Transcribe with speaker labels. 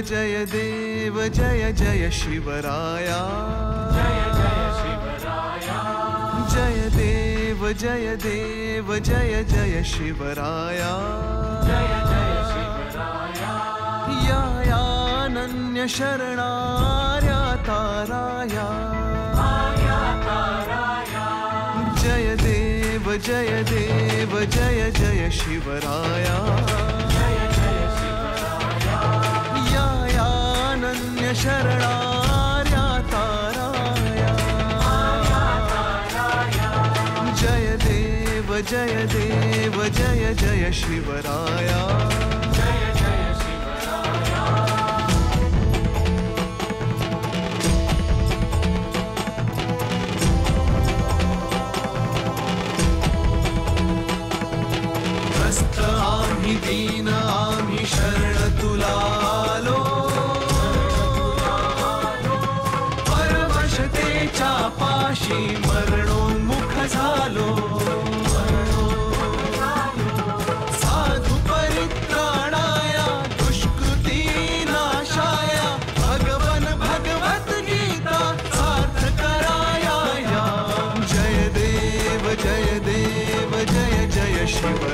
Speaker 1: जय देव, जय जय शिवराया।
Speaker 2: जय जय शिवराया
Speaker 1: जय देव जय देव, जय जय शिवराया।
Speaker 2: जय जय शिवराया
Speaker 1: यायानन्य शरणार्या ताराया जय देव जय देव, जय जय शिवराया।
Speaker 2: जय
Speaker 1: देव जय जय शिवराया।
Speaker 2: जय जय शिवराया
Speaker 1: त्रस्त आम्ही दीन आम्ही शरण तुला आलो परवशतेच्या पाशी मरणोन्मुख झालो Thank you.